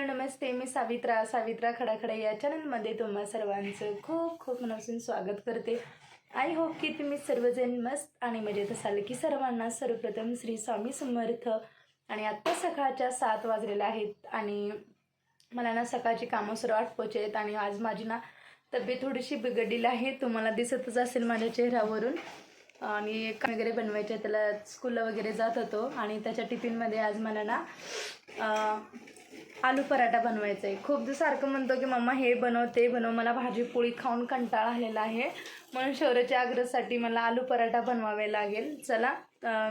नमस्ते मी सावित्रा सावित्रा खडाखडे. या चॅनलमध्ये तुम्हा सर्वांचं खूप खूप मनापासून स्वागत करते. आय होप की तुम्ही सर्वजण मस्त आणि मजेत असाल की सर्वांना सर्वप्रथम श्री स्वामी समर्थ. आणि आत्ता सकाळच्या सात वाजलेल्या आहेत आणि मला ना सकाळची कामं सर्व आठपोचे आहेत आणि आज माझी ना तब्येत थोडीशी बिघडलेली आहे. तुम्हाला दिसतच असेल माझ्या चेहऱ्यावरून. आणि एक वगैरे बनवायचे त्याला स्कूलला वगैरे जात होतो आणि त्याच्या टिफिनमध्ये आज मला ना आलू पराठा बनवायचा आहे खूप सारखं म्हणतो की मम्मा हे बनव ते बनव. मला भाजी पोळी खाऊन कंटाळा आलेला आहे. म्हणून शौर्याच्या आग्रहासाठी मला आलू पराठा बनवावे लागेल. चला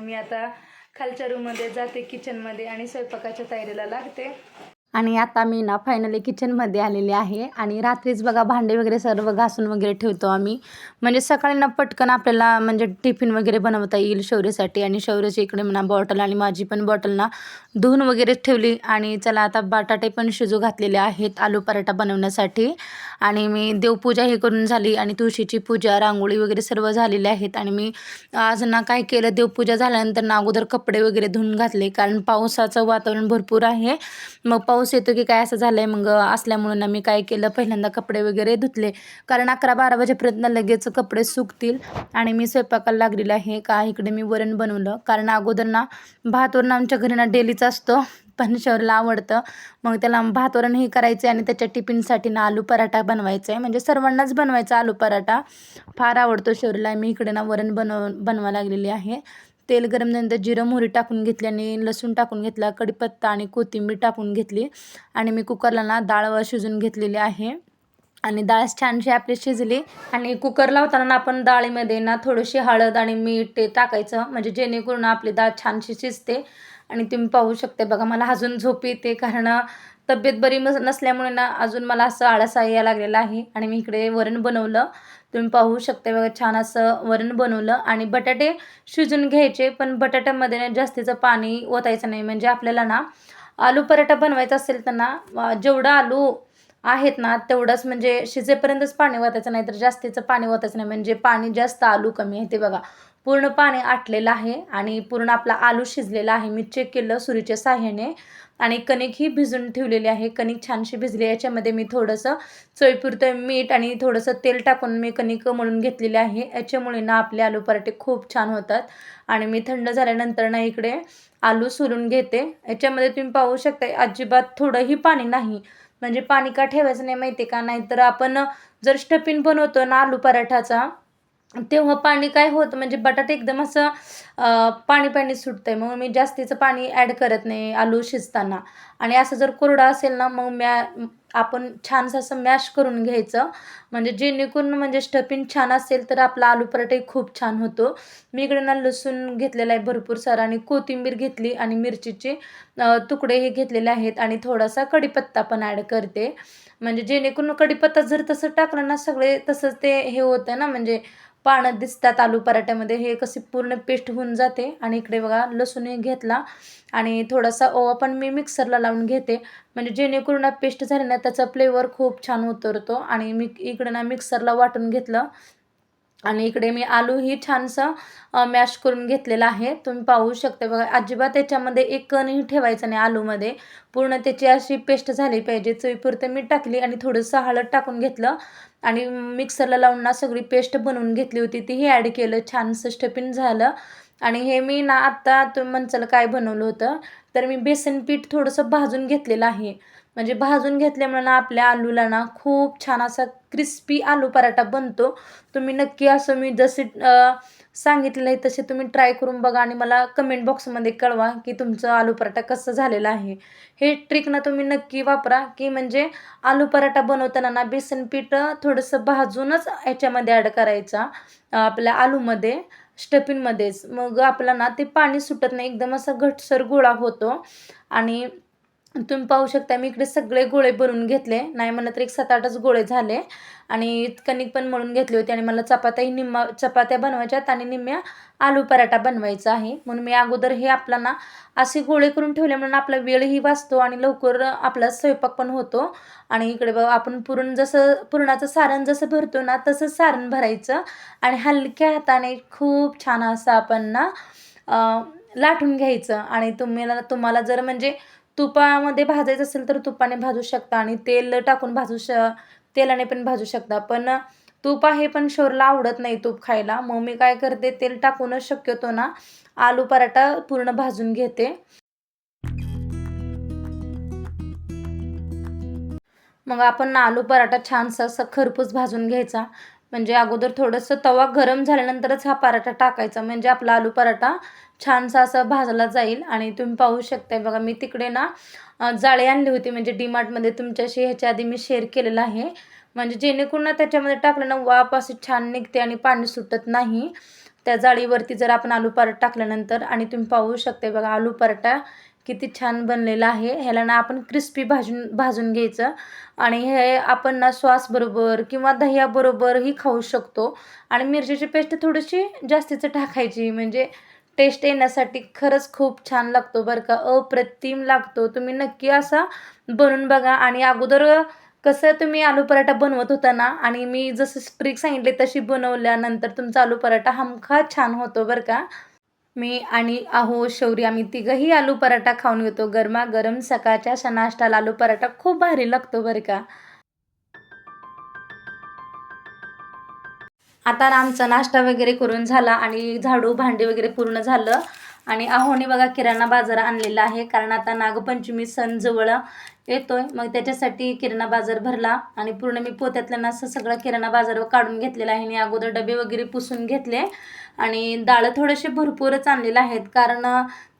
मी आता खालच्या रूममध्ये जाते किचनमध्ये आणि स्वयंपाकाच्या तयारीला लागते. आणि आता मी ना फायनली किचनमध्ये आलेले आहे. आणि रात्रीच बघा भांडे वगैरे सर्व घासून वगैरे ठेवतो आम्ही. म्हणजे सकाळी ना पटकन आपल्याला म्हणजे टिफिन वगैरे बनवता येईल शौर्यासाठी. आणि शौर्यची इकडे म्हणा बॉटल आणि माझी पण बॉटल ना धुवून वगैरे ठेवली. आणि चला आता बटाटे पण शिजू घातलेले आहेत आलू पराठा बनवण्यासाठी. आणि मी देवपूजा हे करून झाली. आणि तुळशीची पूजा रांगोळी वगैरे सर्व झालेले आहेत. आणि मी आज ना काय केलं देवपूजा झाल्यानंतर ना अगोदर कपडे वगैरे धुवून घातले. कारण पावसाचं वातावरण भरपूर आहे. मग पाऊस येतो की काय असं झालं आहे मग असल्यामुळं ना मी काय केलं? पहिल्यांदा कपडे वगैरे धुतले. कारण अकरा बारा वाजेपर्यंत लगेच कपडे सुकतील. आणि मी स्वयंपाकाला लागलेलं आहे. का? इकडे मी वरण बनवलं. कारण अगोदर ना भात वरण आमच्या घरी ना डेलीच असतो. पण शहरला आवडतं. मग त्याला भात हे करायचं आहे आणि त्याच्या टिफिनसाठी ना आलू पराठा बनवायचा आहे म्हणजे सर्वांनाच बनवायचा आलू पराठा. फार आवडतो शहरला. मी इकडे ना वरण बनव बनवा लागलेली आहे. तेल गरम झाल्यानंतर जिरं मोहरी टाकून घेतली आणि लसूण टाकून घेतला कढीपत्ता आणि कोथिंबीर टाकून घेतली. आणि मी कुकरला ना डाळ शिजून घेतलेली आहे. आणि डाळ छानशी आपली शिजली आणि कुकर लावताना ना आपण डाळीमध्ये ना थोडीशी हळद आणि मीठ ते टाकायचं. म्हणजे जेणेकरून आपली डाळ छानशी शिजते. आणि तुम्ही पाहू शकते बघा मला अजून झोप येते कारण तब्येत बरी नसल्यामुळे ना अजून मला असं आळसा यायला लागलेला आहे. आणि मी इकडे वरण बनवलं. तुम्ही पाहू शकता बघा छान असं वरण बनवलं. आणि बटाटे शिजून घ्यायचे पण बटाट्यामध्ये ना जास्तीचं पाणी ओतायचं नाही. म्हणजे आपल्याला ना आलू पराठा बनवायचा असेल तर ना जेवढं आलू आहेत ना तेवढंच म्हणजे शिजेपर्यंतच पाणी ओतायचं नाही तर जास्तीचं पाणी ओतायचं नाही. म्हणजे पाणी जास्त आलू कमी आहे ते बघा. पूर्ण पाणी आटलेलं आहे आणि पूर्ण आपला आलू शिजलेला आहे. मी चेक केलं सुरीच्या साह्याने आणि कणिक ही भिजून ठेवलेली आहे. कणिक छानशी भिजली याच्यामध्ये मी थोडंसं चवीपुरतं मीठ आणि थोडंसं तेल टाकून मी कणिक मळून घेतलेले आहे. याच्यामुळे ना आपले आलू पराठे खूप छान होतात आणि मी थंड झाल्यानंतर ना इकडे आलू सोलून घेते. याच्यामध्ये तुम्ही पाहू शकता अजिबात थोडंही पाणी नाही. म्हणजे पाणी का ठेवायचं नाही माहिती आहे का? नाहीतर आपण जर स्टपिन बनवतो ना आलू पराठाचा तेव्हा पाणी काय होतं म्हणजे बटाटे एकदम असं पाणी पाणी सुटतं आहे मग मी जास्तीचं पाणी ॲड करत नाही आलू शिजताना. आणि असं जर कोरडा असेल ना मग मॅ आपण छानसं असं मॅश करून घ्यायचं. म्हणजे जेणेकरून म्हणजे स्टफिंग छान असेल तर आपला आलू पराठाही खूप छान होतो. मी इकडे ना लसूण घेतलेला आहे भरपूर सारा आणि कोथिंबीर घेतली आणि मिरचीचे तुकडे हे घेतलेले आहेत आणि थोडासा कढीपत्ता पण ॲड करते. म्हणजे जेणेकरून कढीपत्ता जर तसं टाकलं ना सगळे तसंच ते हे होतं ना म्हणजे पानं दिसतात आलू पराठ्यामध्ये हे कशी पूर्ण पेस्ट होऊन जाते. आणि इकडे बघा लसूणही घेतला आणि थोडासा ओवा पण मी मिक्सरला लावून घेते. म्हणजे जेणेकरून ना पेस्ट झाली ना त्याचा फ्लेवर खूप छान उतरतो. आणि मी इकडे ना मिक्सरला वाटून घेतलं. आणि इकडे मी आलूही छानसं मॅश करून घेतलेलं आहे. तुम्ही पाहू शकता बघा अजिबात त्याच्यामध्ये एक कणही ठेवायचं नाही आलूमध्ये. पूर्ण त्याची अशी पेस्ट झाली पाहिजे. चवीपुरतं मी टाकली आणि थोडंसं हळद टाकून घेतलं. आणि मिक्सरला लावून ना सगळी पेस्ट बनवून घेतली होती. तीही ॲड केलं. छानसं स्टफिंग झालं. आणि हे मी ना आत्ता तुम्ही म्हणचाल काय बनवलं होतं? तर मी बेसन पीठ थोडंसं भाजून घेतलेलं आहे. म्हणजे भाजून घेतल्यामुळे ना आपल्या आलूला ना खूप छान असा क्रिस्पी आलू पराठा बनतो. तुम्ही नक्की असं मी जसे अं, सांगितलेलं आहे तसे तुम्ही ट्राय करून बघा आणि मला कमेंट बॉक्समध्ये कळवा की तुमचं आलू पराठा कसं झालेलं आहे. हे ट्रिक ना तुम्ही नक्की वापरा की म्हणजे आलू पराठा बनवताना ना बेसन पीठ थोडंसं भाजूनच याच्यामध्ये ॲड करायचा आपल्या आलूमध्ये स्टफिनमध्येच मग आपला ना ते पाणी सुटत नाही. एकदम असा घटसर गोळा होतो. आणि तुम्ही पाहू शकता मी इकडे सगळे गोळे भरून घेतले. नाही म्हणलं तर एक सात आठच गोळे झाले. आणि कणिक पण मळून घेतली होती आणि मला चपात्याही निम्मा चपात्या बनवायच्यात आणि निम्म्या आलू पराठा बनवायचा आहे. म्हणून मी अगोदर हे आपला ना असे गोळे करून ठेवले म्हणून आपला वेळही वाचतो आणि लवकर आपला स्वयंपाक पण होतो. आणि इकडे बघा आपण पुरण जसं पुरणाचं सारण जसं भरतो ना तसं सारण भरायचं. आणि हलक्या हाताने खूप छान असं आपण ना लाटून घ्यायचं. आणि तुम्हाला तुम्हाला जर म्हणजे तुपामध्ये भाजायचं असेल तर तुपाने भाजू शकता आणि तेल टाकून भाजू श तेलाने पण भाजू शकता. पण तूप आहे पण शोरला आवडत नाही तूप खायला. मग मी काय करते तेल टाकूनच शक्यतो ना आलू पराठा पूर्ण भाजून घेते. मग आपण आलू पराठा छानसा असं खरपूस भाजून घ्यायचा. म्हणजे अगोदर थोडंसं तवा गरम झाल्यानंतरच हा पराठा टाकायचा. म्हणजे आपला आलू पराठा छानसा असा भाजला जाईल आणि तुम्ही पाहू शकताय. बघा मी तिकडे ना जाळे जाळी आणली होती. म्हणजे डीमार्टमध्ये तुमच्याशी ह्याच्या आधी मी शेअर केलेलं आहे. म्हणजे जेणेकरून ना त्याच्यामध्ये टाकलं ना वाफ अशी छान निघते आणि पाणी सुटत नाही. त्या जाळीवरती जर आपण आलू पराठा टाकल्यानंतर आणि तुम्ही पाहू शकताय. बघा आलू पराठा किती छान बनलेलं आहे. ह्याला ना आपण क्रिस्पी भाजून भाजून घ्यायचं. आणि हे आपण ना सॉसबरोबर किंवा दह्याबरोबरही खाऊ शकतो. आणि मिरचीची पेस्ट थोडीशी जास्तीचं टाकायची. म्हणजे टेस्ट येण्यासाठी खरंच खूप छान लागतो बरं का. अप्रतिम लागतो. तुम्ही नक्की असा बनवून बघा. आणि अगोदर कसं तुम्ही आलू पराठा बनवत होता ना आणि मी जसं स्ट्रिक सांगितले तशी बनवल्यानंतर तुमचा आलू पराठा हमखा छान होतो बरं का. मी आणि आहो शौरी आम्ही तिघंही आलू पराठा खाऊन घेतो गरमागरम सकाळच्या अशा नाश्त्याला आलू पराठा खूप भारी लागतो बरं का? आता आमचा नाश्ता वगैरे करून झाला आणि झाडू भांडी वगैरे पूर्ण झालं. आणि आहोने बघा किराणा बाजार आणलेला आहे. कारण आता नागपंचमी सण जवळ येतोय. मग त्याच्यासाठी किराणा बाजार भरला आणि पूर्ण मी पोत्यातल्या ना असं सगळा किराणा बाजार काढून घेतलेला आहे. आणि अगोदर डबे वगैरे पुसून घेतले. आणि डाळ थोडेसे भरपूरच आणलेले आहेत. कारण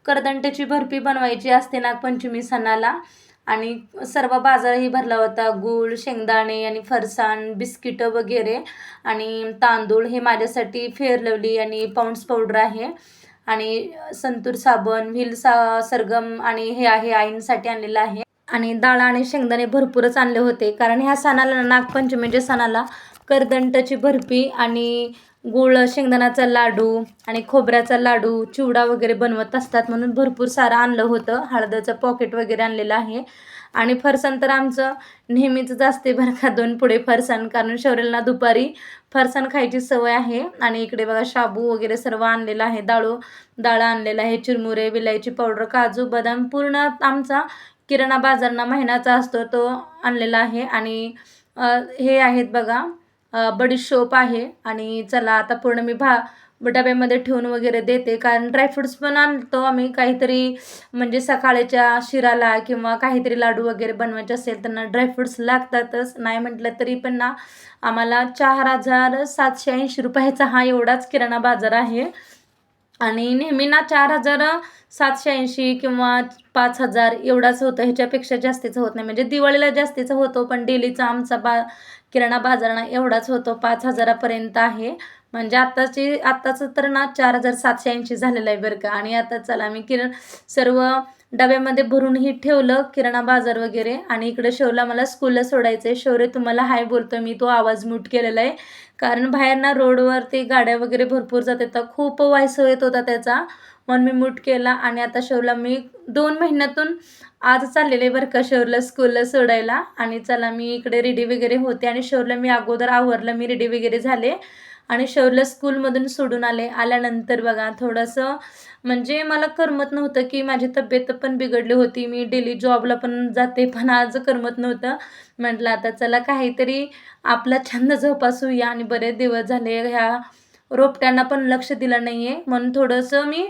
करदंट्याची बर्फी बनवायची असते नागपंचमी सणाला. आणि सर्व बाजारही भरला होता. गूळ शेंगदाणे आणि फरसाण बिस्किटं वगैरे. आणि तांदूळ हे माझ्यासाठी फेअर लवली आणि पाऊंड्स पावडर आहे. आणि संतूर साबण व्हील सा सरगम आणि हे आहे आईंसाठी आणलेलं आहे. आणि डाळ आणि शेंगदाणे भरपूरच आणले होते. कारण ह्या सणाला नागपंचमीच्या सणाला करदंटाची बर्फी आणि गुळ शेंगदाण्याचा लाडू आणि खोबऱ्याचा लाडू चिवडा वगैरे बनवत असतात म्हणून भरपूर सारं आणलं होतं. हळदचं पॉकेट वगैरे आणलेलं आहे. आणि फरसाण तर आमचं नेहमीच असते बरं का दोन पुढे फरसाण. कारण शौर्यला दुपारी फरसाण खायची सवय आहे. आणि इकडे बघा शाबू वगैरे सर्व आणलेलं आहे. डाळू डाळ आणलेलं आहे. चिरमुरे विलायची पावडर काजू बदाम पूर्ण आमचा किराणा बाजारना महिन्याचा असतो तो आणलेला आहे. आणि हे आहेत बघा बडीशोप आहे. आणि चला आता पूर्ण मी भा डब्यामध्ये ठेवून वगैरे देते. कारण ड्रायफ्रुट्स पण आणतो आम्ही. काहीतरी म्हणजे सकाळच्या शिराला किंवा काहीतरी लाडू वगैरे बनवायचे असेल त्यांना ड्रायफ्रुट्स लागतातच. नाही म्हटलं तरी पण ना आम्हाला चार हजार सातशे ऐंशी रुपयाचा हा एवढाच किराणा बाजार आहे. आणि नेहमी ना चार हजार सातशे ऐंशी किंवा पाच हजार एवढाच होतं. ह्याच्यापेक्षा जास्तीचं होत नाही. म्हणजे दिवाळीला जास्तीचं होतो पण डेलीचा आमचा बा किराणा बाजार ना एवढाच होतो. पाच हजारापर्यंत आहे. म्हणजे आत्ताची आत्ताचं तर ना चार हजार सातशे ऐंशी झालेलं आहे बरं का. आणि आता चला मी किरण सर्व डब्यामध्ये भरूनही ठेवलं किराणा बाजार वगैरे. आणि इकडे शोला मला स्कूलला सोडायचं आहे शौर्य तुम्हाला हाय बोलतो मी तो आवाज म्यूट केलेला आहे. कारण बाहेर ना रोडवरती गाड्या वगैरे भरपूर जात येतात खूप वायसो येत होता त्याचा. म्हणून मी म्यूट केला. आणि आता शौला मी दोन महिन्यातून आज चाललेले आहे बरं का शौरला स्कूलला सोडायला. आणि चला मी इकडे रेडी वगैरे होते. आणि शौरला मी अगोदर आवरलं. मी रेडी वगैरे झाले. आणि शौरला स्कूलमधून सोडून आले. आल्यानंतर बघा थोडंसं म्हणजे मला करमत नव्हतं की माझी तब्येत पण बिघडली होती. मी डेली जॉबला पण जाते पण आज करमत नव्हतं. म्हटलं आता चला काहीतरी आपला छंद जोपासूया आणि बरेच दिवस झाले ह्या रोपट्यांना पण लक्ष दिलं नाही आहे म्हणून थोडंसं मी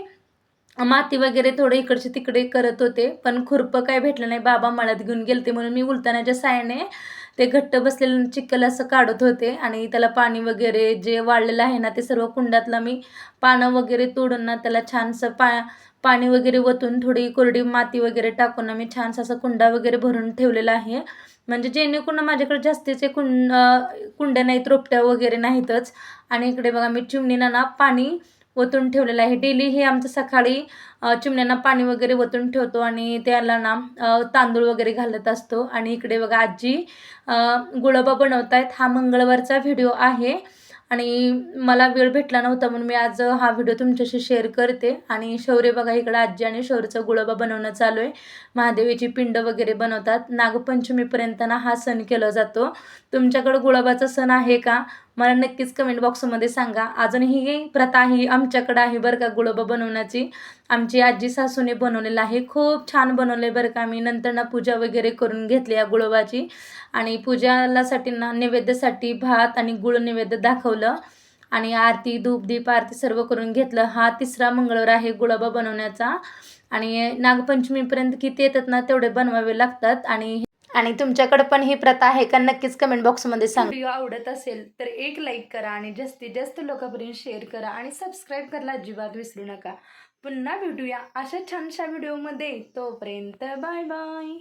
माती वगैरे थोडं इकडचे तिकडे करत होते पण खुरपं काय भेटलं नाही. बाबा मळ्यात घेऊन गेलते म्हणून मी उलतानाच्या सायाने ते घट्ट बसलेलं चिखल असं काढत होते आणि त्याला पाणी वगैरे जे वाढलेलं आहे ना ते सर्व कुंडातलं मी पानं वगैरे तोडून ना त्याला छानसं पा पाणी वगैरे वतून थोडी कोरडी माती वगैरे टाकून ना मी छानसा असा कुंडा वगैरे भरून ठेवलेला आहे. म्हणजे जेणेकरून माझ्याकडे जास्तीचे कुंड कुंड्या नाहीत रोपट्या वगैरे नाहीतच. आणि इकडे बघा मी चिमणीना ना पाणी ओतून ठेवलेलं आहे. डेली हे आमचं सकाळी चिमण्यांना पाणी वगैरे ओतून ठेवतो आणि त्याला ना तांदूळ वगैरे घालत असतो. आणि इकडे बघा आजी गुळबा गुळोबा बनवत आहेत हा मंगळवारचा व्हिडिओ आहे. आणि मला वेळ भेटला नव्हता म्हणून मी आज हा व्हिडिओ तुमच्याशी शेअर करते. आणि शौर्य बघा इकडं आजी आणि शौर्यचा गुळोबा बनवणं चालू आहे. महादेवीची पिंड वगैरे बनवतात. नागपंचमीपर्यंत ना हा सण केला जातो. तुमच्याकडं गुळोबाचा सण आहे का? मला नक्कीच कमेंट बॉक्समध्ये सांगा. अजूनही ही प्रथा ही आमच्याकडं आहे बरं का गुळोबा बनवण्याची. आमची आजी सासूने बनवलेलं आहे. खूप छान बनवले बरं का. मी नंतर ना पूजा वगैरे करून घेतली या गुळोबाची. आणि पूजालासाठी ना नैवेद्यासाठी भात आणि गुळ नैवेद्य दाखवलं. आणि आरती धूप दीप आरती सर्व करून घेतलं. हा तिसरा मंगळवार आहे गुळोबा बनवण्याचा. आणि नागपंचमीपर्यंत किती येतात ना तेवढे बनवावे लागतात. आणि आणि तुमच्याकडे पण ही प्रथा आहे का नक्कीच कमेंट बॉक्समध्ये सांग. व्हिडिओ आवडत असेल तर एक लाईक करा आणि जास्तीत जास्त लोकांपर्यंत शेअर करा आणि सबस्क्राईब करायला अजिबात विसरू नका. पुन्हा भेटूया अशा छानशा व्हिडिओमध्ये तोपर्यंत बाय बाय